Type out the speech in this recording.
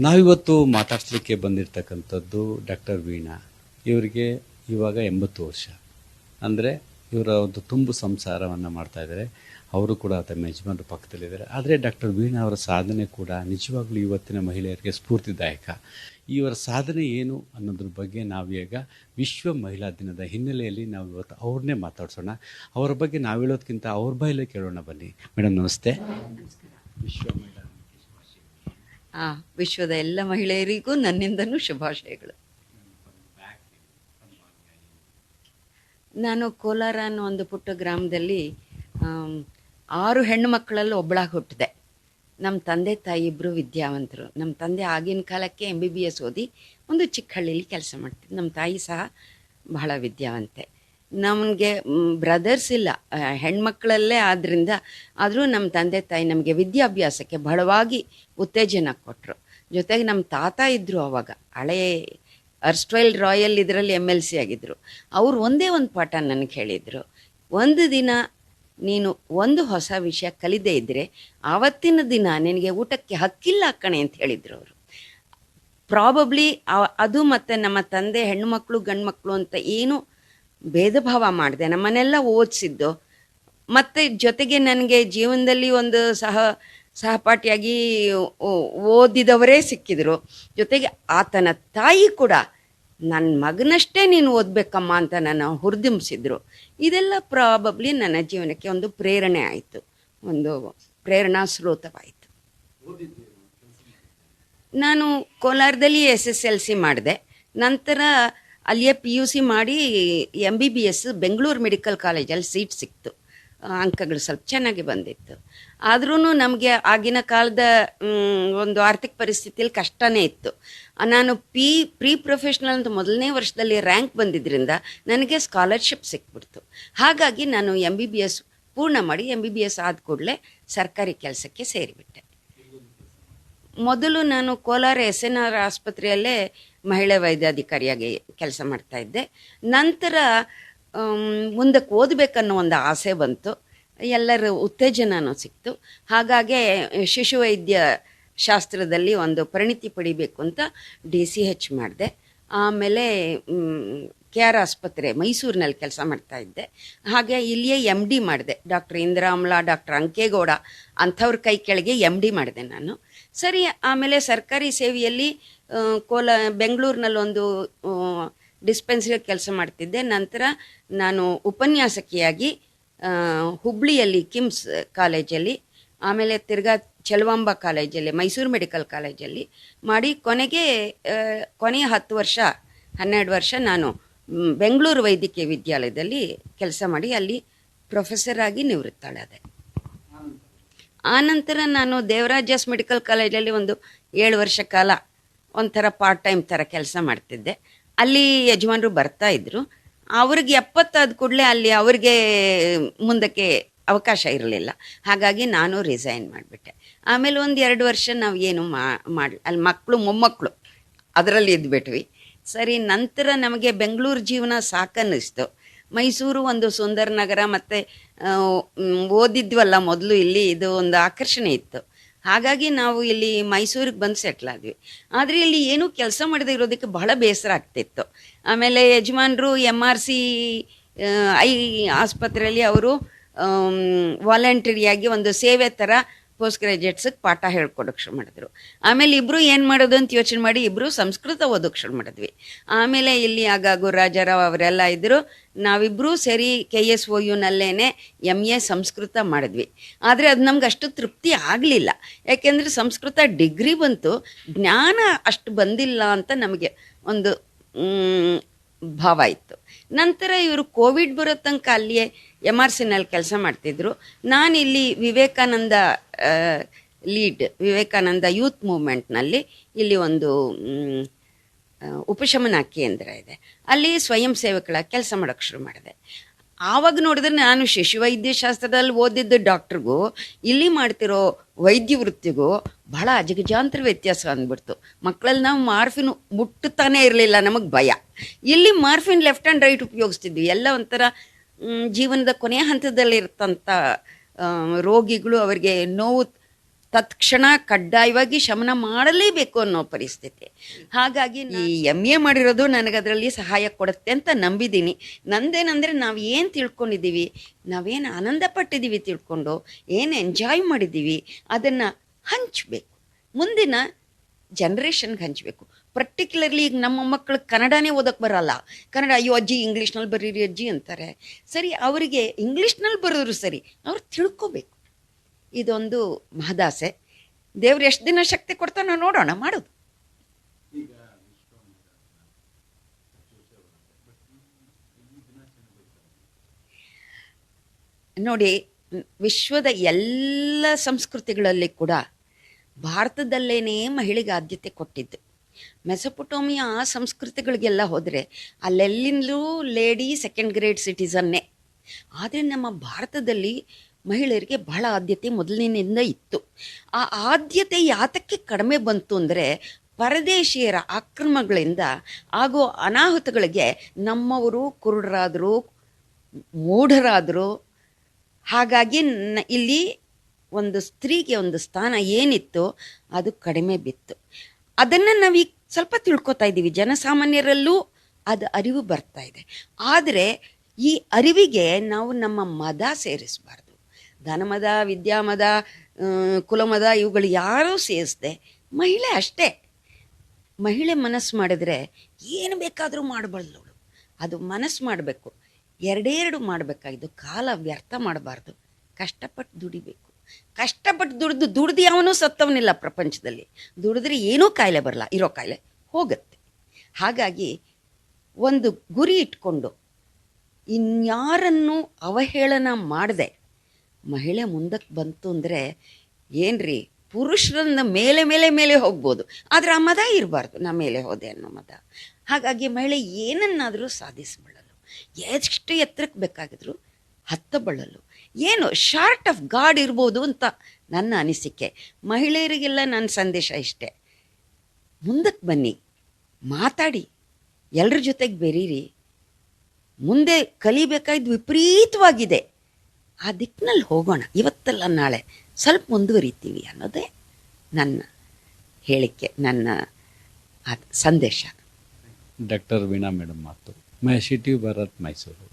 ನಾವಿವತ್ತು ಮಾತಾಡ್ಸ್ಲಿಕ್ಕೆ ಬಂದಿರತಕ್ಕಂಥದ್ದು ಡಾಕ್ಟರ್ ವೀಣಾ. ಇವರಿಗೆ ಇವಾಗ ಎಂಬತ್ತು ವರ್ಷ. ಅಂದರೆ ಇವರ ಒಂದು ತುಂಬು ಸಂಸಾರವನ್ನು ಮಾಡ್ತಾ ಇದ್ದಾರೆ ಅವರು ಕೂಡ ತಮ್ಮ ಯಜಮಾನರು ಪಕ್ಕದಲ್ಲಿದ್ದಾರೆ. ಆದರೆ ಡಾಕ್ಟರ್ ವೀಣಾ ಅವರ ಸಾಧನೆ ಕೂಡ ನಿಜವಾಗ್ಲೂ ಇವತ್ತಿನ ಮಹಿಳೆಯರಿಗೆ ಸ್ಫೂರ್ತಿದಾಯಕ. ಇವರ ಸಾಧನೆ ಏನು ಅನ್ನೋದ್ರ ಬಗ್ಗೆ ನಾವೀಗ ವಿಶ್ವ ಮಹಿಳಾ ದಿನದ ಹಿನ್ನೆಲೆಯಲ್ಲಿ ನಾವು ಇವತ್ತು ಅವ್ರನ್ನೇ ಮಾತಾಡ್ಸೋಣ. ಅವರ ಬಗ್ಗೆ ನಾವು ಹೇಳೋದಕ್ಕಿಂತ ಅವ್ರ ಬಾಯಲ್ಲೇ ಕೇಳೋಣ ಬನ್ನಿ. ಮೇಡಮ್ ನಮಸ್ತೆ. ವಿಶ್ವ ಮಹಿಳಾ ಆ ವಿಶ್ವದ ಎಲ್ಲ ಮಹಿಳೆಯರಿಗೂ ನನ್ನಿಂದನೂ ಶುಭಾಶಯಗಳು. ನಾನು ಕೋಲಾರ ಅನ್ನೋ ಒಂದು ಪುಟ್ಟ ಗ್ರಾಮದಲ್ಲಿ ಆರು ಹೆಣ್ಣು ಮಕ್ಕಳಲ್ಲಿ ಒಬ್ಬಳಾಗಿ ಹುಟ್ಟಿದೆ. ನಮ್ಮ ತಂದೆ ತಾಯಿ ಇಬ್ಬರು ವಿದ್ಯಾವಂತರು. ನಮ್ಮ ತಂದೆ ಆಗಿನ ಕಾಲಕ್ಕೆ ಎಂ ಬಿ ಬಿ ಎಸ್ ಓದಿ ಒಂದು ಚಿಕ್ಕ ಹಳ್ಳಿಲಿ ಕೆಲಸ ಮಾಡ್ತಿದ್ದೆ ನಮ್ಮ ತಾಯಿ ಸಹ ಬಹಳ ವಿದ್ಯಾವಂತೆ. ನಮಗೆ ಬ್ರದರ್ಸ್ ಇಲ್ಲ. ಹೆಣ್ಮಕ್ಳಲ್ಲೇ ಆದ್ದರಿಂದ ಆದರೂ ನಮ್ಮ ತಂದೆ, ತಾಯಿ ನಮಗೆ ವಿದ್ಯಾಭ್ಯಾಸಕ್ಕೆ ಬಹಳವಾಗಿ ಉತ್ತೇಜನ ಕೊಟ್ಟರು ಜೊತೆಗೆ ನಮ್ಮ ತಾತ ಇದ್ದರು ಅವಾಗ. ಹಳೇ ಅರ್ಸ್ಟ್ವೈಲ್ ರಾಯಲ್ ಇದರಲ್ಲಿ ಎಂ ಎಲ್ ಸಿ ಆಗಿದ್ದರು ಅವರು ಒಂದೇ ಒಂದು ಪಾಠ ನನಗೆ ಹೇಳಿದರು. ಒಂದು ದಿನ ನೀನು ಒಂದು ಹೊಸ ವಿಷಯ ಕಲಿದೇ ಇದ್ದರೆ ಆವತ್ತಿನ ದಿನ ನಿನಗೆ ಊಟಕ್ಕೆ ಹಕ್ಕಿಲ್ಲ ಕಣೆ ಅಂತ ಹೇಳಿದರು ಅವರು. ಪ್ರಾಬಬ್ಲಿ ಅದು ಮತ್ತು ನಮ್ಮ ತಂದೆ ಹೆಣ್ಣುಮಕ್ಕಳು ಗಂಡು ಮಕ್ಕಳು ಅಂತ ಏನು ಭೇದ ಭಾವ ಮಾಡಿದೆ. ನಮ್ಮನ್ನೆಲ್ಲ ಓದಿಸಿದ್ದು. ಮತ್ತು ಜೊತೆಗೆ ನನಗೆ ಜೀವನದಲ್ಲಿ ಒಂದು ಸಹ, ಸಹಪಾಠಿಯಾಗಿ ಓದಿದವರೇ ಸಿಕ್ಕಿದ್ರು. ಜೊತೆಗೆ ಆತನ ತಾಯಿ ಕೂಡ ನನ್ನ ಮಗನಷ್ಟೇ ನೀನು ಓದಬೇಕಮ್ಮ ಅಂತ ನನ್ನ ಹುರಿದುಂಬಿಸಿದ್ರು. ಇದೆಲ್ಲ ಪ್ರಾಬಬ್ಲಿ ನನ್ನ ಜೀವನಕ್ಕೆ ಒಂದು ಪ್ರೇರಣೆ ಆಯಿತು. ಒಂದು ಪ್ರೇರಣಾ ಸ್ರೋತವಾಯಿತು. ನಾನು ಕೋಲಾರದಲ್ಲಿ ಎಸ್ ಎಸ್ ಎಲ್ ಸಿ ಮಾಡಿದೆ. ನಂತರ ಅಲ್ಲಿಯೇ ಪಿ ಯು ಸಿ ಮಾಡಿ M B B S Bengaluru medical ಕಾಲೇಜಲ್ಲಿ ಸೀಟ್ ಸಿಕ್ತು. ಅಂಕಗಳು ಸ್ವಲ್ಪ ಚೆನ್ನಾಗಿ ಬಂದಿತ್ತು. ಆದ್ರೂ ನಮಗೆ ಆಗಿನ ಕಾಲದ ಒಂದು ಆರ್ಥಿಕ ಪರಿಸ್ಥಿತಿಯಲ್ಲಿ ಕಷ್ಟನೇ ಇತ್ತು. ನಾನು ಪಿ ಪ್ರೀ ಪ್ರೊಫೆಷ್ನಲ್ ಅಂತ ಮೊದಲನೇ ವರ್ಷದಲ್ಲಿ ರ್ಯಾಂಕ್ ಬಂದಿದ್ದರಿಂದ ನನಗೆ ಸ್ಕಾಲರ್ಶಿಪ್ ಸಿಕ್ಬಿಡ್ತು. ಹಾಗಾಗಿ ನಾನು ಎಂ ಬಿ ಬಿ ಎಸ್ ಪೂರ್ಣ ಮಾಡಿ ಎಂ ಬಿ ಬಿ ಎಸ್ ಆದ ಕೂಡಲೇ ಸರ್ಕಾರಿ ಕೆಲಸಕ್ಕೆ ಸೇರಿಬಿಟ್ಟೆ. ಮೊದಲು ನಾನು ಕೋಲಾರ ಎಸ್ ಎನ್ ಆರ್ ಆಸ್ಪತ್ರೆಯಲ್ಲೇ ಮಹಿಳಾ ವೈದ್ಯಾಧಿಕಾರಿಯಾಗಿ ಕೆಲಸ ಮಾಡ್ತಾ ಇದ್ದೆ. ನಂತರ ಮುಂದಕ್ಕೆ ಓದಬೇಕನ್ನೋ ಒಂದು ಆಸೆ ಬಂತು. ಎಲ್ಲರ ಉತ್ತೇಜನನೂ ಸಿಕ್ತು. ಹಾಗಾಗಿ ಶಿಶು ವೈದ್ಯ ಶಾಸ್ತ್ರದಲ್ಲಿ ಒಂದು ಪರಿಣಿತಿ ಪಡಿಬೇಕು ಅಂತ ಡಿ ಸಿ ಹೆಚ್ ಮಾಡಿದೆ. ಆಮೇಲೆ ಕೆ ಆರ್ ಆಸ್ಪತ್ರೆ ಮೈಸೂರಿನಲ್ಲಿ ಕೆಲಸ ಮಾಡ್ತಾ ಇದ್ದೆ. ಹಾಗೆ ಇಲ್ಲಿಯೇ ಎಂ ಡಿ ಮಾಡಿದೆ. ಡಾಕ್ಟರ್ ಇಂದಿರಾಮ್ಲಾ, ಡಾಕ್ಟರ್ ಅಂಕೇಗೌಡ ಅಂಥವ್ರ ಕೈ ಕೆಳಗೆ ಎಂ ಡಿ ಮಾಡಿದೆ ನಾನು. ಸರಿ, ಆಮೇಲೆ ಸರ್ಕಾರಿ ಸೇವೆಯಲ್ಲಿ ಕೋಲ, ಬೆಂಗಳೂರಿನಲ್ಲೊಂದು ಡಿಸ್ಪೆನ್ಸರಿ ಕೆಲಸ ಮಾಡ್ತಿದ್ದೆ. ನಂತರ ನಾನು ಉಪನ್ಯಾಸಕಿಯಾಗಿ ಹುಬ್ಳಿಯಲ್ಲಿ ಕಿಮ್ಸ್ ಕಾಲೇಜಲ್ಲಿ, ಆಮೇಲೆ ತಿರ್ಗಾ ಚೆಲುವಾಂಬ ಕಾಲೇಜಲ್ಲಿ, ಮೈಸೂರು ಮೆಡಿಕಲ್ ಕಾಲೇಜಲ್ಲಿ ಮಾಡಿ ಕೊನೆಗೆ ಕೊನೆಯ ಹತ್ತು ವರ್ಷ, ಹನ್ನೆರಡು ವರ್ಷ ನಾನು ಬೆಂಗಳೂರು ವೈದ್ಯಕೀಯ ವಿದ್ಯಾಲಯದಲ್ಲಿ ಕೆಲಸ ಮಾಡಿ ಅಲ್ಲಿ ಪ್ರೊಫೆಸರ್ ಆಗಿ ನಿವೃತ್ತಳಾದೆ. ಆನಂತರ ನಾನು ದೇವರಾಜಸ್ ಮೆಡಿಕಲ್ ಕಾಲೇಜಲ್ಲಿ ಒಂದು ಏಳು ವರ್ಷ ಕಾಲ ಒಂಥರ ಪಾರ್ಟ್ ಟೈಮ್ ಥರ ಕೆಲಸ ಮಾಡ್ತಿದ್ದೆ. ಅಲ್ಲಿ ಯಜಮಾನರು ಬರ್ತಾ ಇದ್ದರು ಅವ್ರಿಗೆ ಎಪ್ಪತ್ತಾದ ಕೂಡಲೇ ಅಲ್ಲಿ ಅವ್ರಿಗೆ ಮುಂದಕ್ಕೆ ಅವಕಾಶ ಇರಲಿಲ್ಲ. ಹಾಗಾಗಿ ನಾನು ರಿಸೈನ್ ಮಾಡಿಬಿಟ್ಟೆ. ಆಮೇಲೆ ಒಂದು ಎರಡು ವರ್ಷ ನಾವು ಏನು ಮಾಡಿ ಅಲ್ಲಿ ಮಕ್ಕಳು ಮೊಮ್ಮಕ್ಕಳು ಅದರಲ್ಲಿ ಇದ್ಬಿಟ್ವಿ. ಸರಿ, ನಂತರ ನಮಗೆ ಬೆಂಗಳೂರು ಜೀವನ ಸಾಕನ್ನಿಸ್ತು. ಮೈಸೂರು ಒಂದು ಸುಂದರ ನಗರ ಮತ್ತು ಓದಿದ್ವಲ್ಲ ಮೊದಲು ಇಲ್ಲಿ ಇದು ಒಂದು ಆಕರ್ಷಣೆ ಇತ್ತು. ಹಾಗಾಗಿ ನಾವು ಇಲ್ಲಿ ಮೈಸೂರಿಗೆ ಬಂದು ಸೆಟ್ಲ್ ಆದ್ವಿ. ಆದರೆ ಇಲ್ಲಿ ಏನೂ ಕೆಲಸ ಮಾಡದೇ ಇರೋದಕ್ಕೆ ಬಹಳ ಬೇಸರ ಆಗ್ತಿತ್ತು. ಆಮೇಲೆ ಯಜಮಾನರು ಎಂ ಆರ್ ಸಿ ಐ ಆಸ್ಪತ್ರೆಯಲ್ಲಿ ಅವರು ವಾಲಂಟರಿಯಾಗಿ ಒಂದು ಸೇವೆ ಥರ ಪೋಸ್ಟ್ ಗ್ರಾಜುಯೇಟ್ಸಿಗೆ ಪಾಠ ಹೇಳ್ಕೊಡೋಕೆ ಶುರು ಮಾಡಿದ್ರು. ಆಮೇಲೆ ಇಬ್ಬರು ಏನು ಮಾಡೋದು ಅಂತ ಯೋಚನೆ ಮಾಡಿ ಇಬ್ಬರು ಸಂಸ್ಕೃತ ಓದೋಕೆ ಶುರು ಮಾಡಿದ್ವಿ. ಆಮೇಲೆ ಇಲ್ಲಿ ಆಗ ರಾಜಾರಾವ್ ಅವರೆಲ್ಲ ಇದ್ದರು ನಾವಿಬ್ಬರೂ ಸರಿ ಕೆ ಎಸ್ ಒ ಯುನಲ್ಲೇನೆ ಎಂ ಎ ಸಂಸ್ಕೃತ ಮಾಡಿದ್ವಿ. ಆದರೆ ಅದು ನಮ್ಗೆ ಅಷ್ಟು ತೃಪ್ತಿ ಆಗಲಿಲ್ಲ. ಯಾಕೆಂದರೆ ಸಂಸ್ಕೃತ ಡಿಗ್ರಿ ಬಂತು. ಜ್ಞಾನ ಅಷ್ಟು ಬಂದಿಲ್ಲ ಅಂತ ನಮಗೆ ಒಂದು ಭಾವ ಇತ್ತು. ನಂತರ ಇವರು ಕೋವಿಡ್ ಬರೋ ತನಕ ಅಲ್ಲಿಯೇ ಎಂ ಆರ್ ಸಿನಲ್ಲಿ ಕೆಲಸ ಮಾಡ್ತಿದ್ರು. ನಾನು ಇಲ್ಲಿ ವಿವೇಕಾನಂದ ಲೀಡ್, ವಿವೇಕಾನಂದ ಯೂತ್ ಮೂವ್ಮೆಂಟ್ನಲ್ಲಿ ಇಲ್ಲಿ ಒಂದು ಉಪಶಮನ ಕೇಂದ್ರ ಇದೆ. ಅಲ್ಲಿ ಸ್ವಯಂ ಸೇವಕಳ ಕೆಲಸ ಮಾಡೋಕ್ಕೆ ಶುರು ಮಾಡಿದೆ. ಆವಾಗ ನೋಡಿದ್ರೆ ನಾನು ಶಿಶುವೈದ್ಯಶಾಸ್ತ್ರದಲ್ಲಿ ಓದಿದ್ದ ಡಾಕ್ಟ್ರಿಗೂ, ಇಲ್ಲಿ ಮಾಡ್ತಿರೋ ವೈದ್ಯ ವೃತ್ತಿಗೂ ಬಹಳ ಅಜಗಜಾಂತರ ವ್ಯತ್ಯಾಸ ಅಂದ್ಬಿಡ್ತು. ಮಕ್ಕಳಲ್ಲಿ ನಾವು ಮಾರ್ಫಿನ್ ಮುಟ್ಟುತ್ತಾನೆ ಇರಲಿಲ್ಲ ನಮಗೆ ಭಯ. ಇಲ್ಲಿ ಮಾರ್ಫಿನ್ ಲೆಫ್ಟ್ ಆ್ಯಂಡ್ ರೈಟ್ ಉಪಯೋಗಿಸ್ತಿದ್ವಿ. ಎಲ್ಲ ಒಂಥರ ಜೀವನದ ಕೊನೆಯ ಹಂತದಲ್ಲಿರ್ತಂಥ ರೋಗಿಗಳು ಅವರಿಗೆ ನೋವು ತತ್ಕ್ಷಣ ಕಡ್ಡಾಯವಾಗಿ ಶಮನ ಮಾಡಲೇಬೇಕು ಅನ್ನೋ ಪರಿಸ್ಥಿತಿ. ಹಾಗಾಗಿ ಈ ಎಂ ಎ ಮಾಡಿರೋದು ನನಗೆ ಅದರಲ್ಲಿ ಸಹಾಯ ಕೊಡುತ್ತೆ ಅಂತ ನಂಬಿದ್ದೀನಿ. ನಂದೇನಂದರೆ ನಾವು ಏನು ತಿಳ್ಕೊಂಡಿದ್ದೀವಿ, ನಾವೇನು ಆನಂದ ಪಟ್ಟಿದ್ದೀವಿ ತಿಳ್ಕೊಂಡು, ಏನು ಎಂಜಾಯ್ ಮಾಡಿದ್ದೀವಿ, ಅದನ್ನು ಹಂಚಬೇಕು. ಮುಂದಿನ ಜನ್ರೇಷನ್ಗೆ ಹಂಚಬೇಕು. ಪರ್ಟಿಕ್ಯುಲರ್ಲಿ ಈಗ ನಮ್ಮ ಮಕ್ಕಳು ಕನ್ನಡನೇ ಓದಕ್ಕೆ ಬರಲ್ಲ. ಕನ್ನಡ, ಅಯ್ಯೋ ಅಜ್ಜಿ ಇಂಗ್ಲೀಷ್ನಲ್ಲಿ ಬರೀರಿ ಅಜ್ಜಿ ಅಂತಾರೆ. ಸರಿ, ಅವರಿಗೆ ಇಂಗ್ಲೀಷ್ನಲ್ಲಿ ಬರೋರು ಸರಿ, ಅವ್ರು ತಿಳ್ಕೊಬೇಕು. ಇದೊಂದು ಮಹದಾಸೆ. ದೇವ್ರು ಎಷ್ಟು ದಿನ ಶಕ್ತಿ ಕೊಡ್ತಾನೋ ನೋಡೋಣ, ಮಾಡೋದು. ನೋಡಿ, ವಿಶ್ವದ ಎಲ್ಲ ಸಂಸ್ಕೃತಿಗಳಲ್ಲಿ ಕೂಡ ಭಾರತದಲ್ಲೇನೇ ಮಹಿಳೆಗೆ ಆದ್ಯತೆ ಕೊಟ್ಟಿದ್ದು. ಮೆಸಪೊಟೋಮಿಯಾ ಆ ಸಂಸ್ಕೃತಿಗಳಿಗೆಲ್ಲ ಹೋದರೆ ಅಲ್ಲೆಲ್ಲಿಂದಲೂ ಲೇಡಿ ಸೆಕೆಂಡ್ ಗ್ರೇಡ್ ಸಿಟಿಸನ್ನೇ. ಆದರೆ ನಮ್ಮ ಭಾರತದಲ್ಲಿ ಮಹಿಳೆಯರಿಗೆ ಬಹಳ ಆದ್ಯತೆ ಮೊದಲಿನಿಂದ ಇತ್ತು. ಆ ಆದ್ಯತೆ ಯಾತಕ್ಕೆ ಕಡಿಮೆ ಬಂತು ಅಂದರೆ ಪರದೇಶಿಯರ ಆಕ್ರಮಗಳಿಂದ ಆಗೋ ಅನಾಹುತಗಳಿಗೆ ನಮ್ಮವರು ಕುರುಡರಾದರು, ಮೂಢರಾದರು, ಹಾಗಾಗಿ ಇಲ್ಲಿ ಒಂದು ಸ್ತ್ರೀಗೆ ಒಂದು ಸ್ಥಾನ ಏನಿತ್ತು ಅದು ಕಡಿಮೆ ಬಿತ್ತು. ಅದನ್ನು ನಾವೀಗ ಸ್ವಲ್ಪ ತಿಳ್ಕೊತಾ ಇದ್ದೀವಿ ಜನಸಾಮಾನ್ಯರಲ್ಲೂ ಅದು ಅರಿವು ಬರ್ತಾ ಇದೆ. ಆದರೆ ಈ ಅರಿವಿಗೆ ನಾವು ನಮ್ಮ ಮದ ಸೇರಿಸಬಾರ್ದು. ಧನಮದ, ವಿದ್ಯಾಮದ ಕುಲಮದ ಇವುಗಳು ಯಾರೂ ಸೇರಿಸ್ದೆ ಮಹಿಳೆ ಅಷ್ಟೇ. ಮಹಿಳೆ ಮನಸ್ಸು ಮಾಡಿದರೆ ಏನು ಬೇಕಾದರೂ ಮಾಡಬಲ್ಲವಳು ಅದು ಮನಸ್ಸು ಮಾಡಬೇಕು. ಎರಡೆರಡು ಮಾಡಬೇಕಾಗಿದ್ದು ಕಾಲ ವ್ಯರ್ಥ ಮಾಡಬಾರ್ದು. ಕಷ್ಟಪಟ್ಟು ದುಡಿಬೇಕು. ಕಷ್ಟಪಟ್ಟು ದುಡ್ದು ದುಡ್ದು ಯಾವನೂ ಸತ್ತವನಿಲ್ಲ ಪ್ರಪಂಚದಲ್ಲಿ. ದುಡಿದ್ರೆ ಏನೂ ಕಾಯಿಲೆ ಬರಲ್ಲ, ಇರೋ ಕಾಯಿಲೆ ಹೋಗುತ್ತೆ. ಹಾಗಾಗಿ ಒಂದು ಗುರಿ ಇಟ್ಕೊಂಡು ಇನ್ಯಾರನ್ನು ಅವಹೇಳನ ಮಾಡದೆ, ಮಹಿಳೆ ಮುಂದಕ್ಕೆ ಬಂತು ಅಂದರೆ ಏನ್ರಿ, ಪುರುಷರನ್ನ ಮೇಲೆ ಮೇಲೆ ಮೇಲೆ ಹೋಗ್ಬೋದು. ಆದರೆ ಆ ಮದ ಇರಬಾರ್ದು, ನಾ ಮೇಲೆ ಹೋದೆ ಅನ್ನೋ ಮದ. ಹಾಗಾಗಿ ಮಹಿಳೆ ಏನನ್ನಾದರೂ ಸಾಧಿಸಬಲ್ಲಳು ಎಷ್ಟು ಎತ್ತರಕ್ಕೆ ಬೇಕಾಗಿದ್ರು ಹತ್ತಬಲ್ಲಲು ಏನು ಶಾರ್ಟ್ ಆಫ್ ಗಾಡ್ ಇರ್ಬೋದು ಅಂತ ನನ್ನ ಅನಿಸಿಕೆ. ಮಹಿಳೆಯರಿಗೆಲ್ಲ ನನ್ನ ಸಂದೇಶ ಇಷ್ಟೇ. ಮುಂದಕ್ಕೆ ಬನ್ನಿ. ಮಾತಾಡಿ. ಎಲ್ಲರ ಜೊತೆಗೆ ಬೆರೀರಿ. ಮುಂದೆ ಕಲಿಬೇಕಾಯ್ದು ವಿಪರೀತವಾಗಿದೆ. ಆ ದಿಕ್ಕಿನಲ್ಲಿ ಹೋಗೋಣ. ಇವತ್ತಲ್ಲ ನಾಳೆ. ಸ್ವಲ್ಪ ಮುಂದುವರಿತೀವಿ ಅನ್ನೋದೇ ನನ್ನ ಹೇಳಿಕೆ, ನನ್ನ ಸಂದೇಶ. ಡಾಕ್ಟರ್ ವೀಣಾ ಮೇಡಮ್ ಮಾತು. My city Bharat, Mysuru.